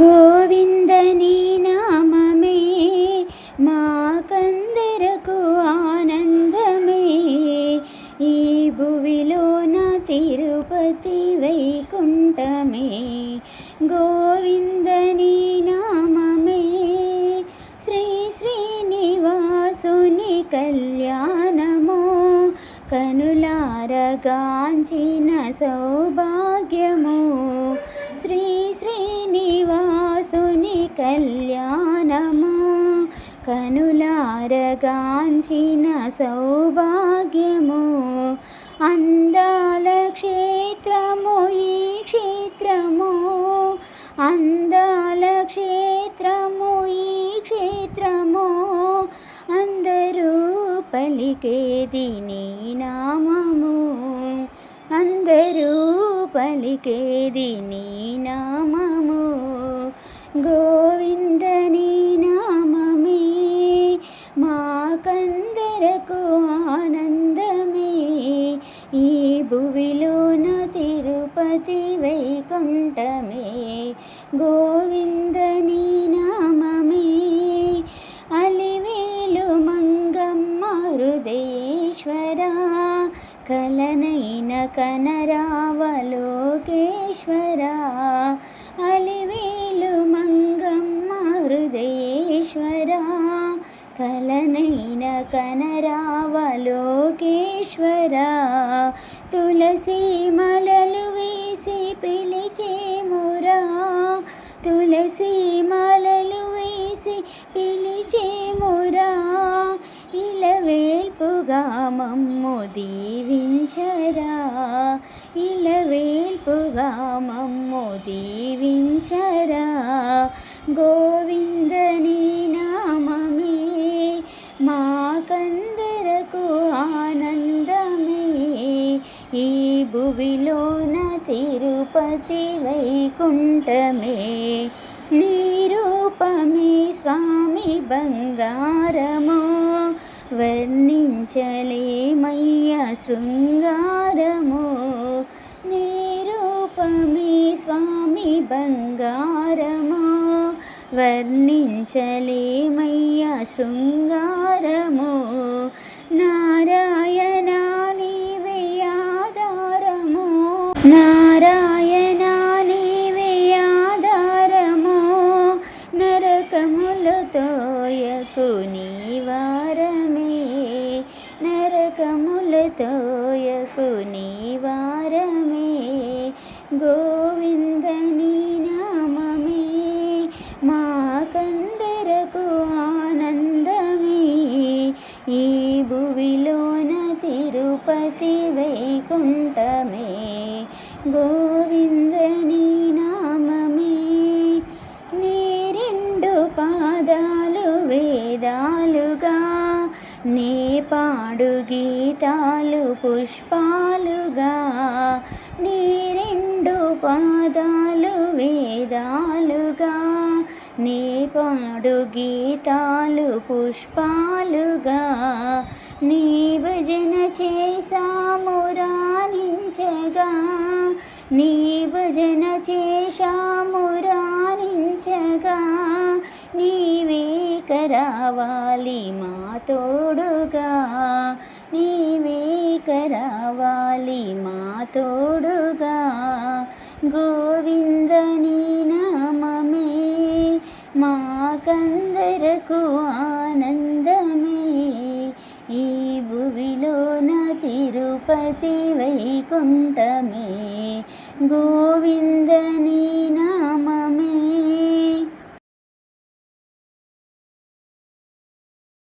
గోవిందని నామమే మాకందరకు ఆనందమే. ఈ భువిలోన తిరుపతి వైకుంఠమే. గోవిందని కనులారగాంచిన సౌభాగ్యము. శ్రీ శ్రీనివాసుని కళ్యాణము. కనులారగాంచిన సౌభాగ్యము. అందా పలికేది నీ నామము? అందరూ పలికేది నీ నామము? గోవింద నీ నామమే మాకందరకు ఆనందమే. ఈ భువిలోన తిరుపతి వైకుంఠమే గోవింద నీ నామమే. కలనైన కనరావలోకేశ్వర అలివేలు మంగమ్మ హృదయేశ్వర కలనైన కనరావలోకేశ్వర తులసి మలలు వేసి పిలిచేమురా తులసి మమ్ము దీవించరా ఇలవేల్పుగా మమ్ము దీవించరా గోవిందని నామమే మాకందరకు ఆనందమే. ఈ భువిలోన తిరుపతి వైకుంఠమే నీ రూపమే స్వామి బంగారము. వర్ణించలేమయ్య శృంగారము. నీ రూపమే స్వామి బంగారమా. వర్ణించలేమయ్య శృంగారము. నారాయణ నీవే ఆధారము. నా తోయకు నీ వారమే. గోవింద నీ నామమే. మా కందరకు ఆనందమే. ఈ భువిలోన తిరుపతి వైకుంఠమే. గోవింద నీ నామమే. నీ రెండు పాదాలు వేదాలుగా. నీ పాడు గీతాలు పుష్పాలుగా నీ రెండు పాదాలు వేదాలుగా నీ పాడు గీతాలు పుష్పాలుగా నీ భజన చేశాము రాణించగా నీ భజన చేశాము నీవే కరావాలి మా తోడుగా. నీవే కరావాలి మా తోడుగా. గోవింద నీ నామమే మాకందరకు ఆనందమే. ఈ భువిలోన తిరుపతి వైకుంఠమే. గోవిందని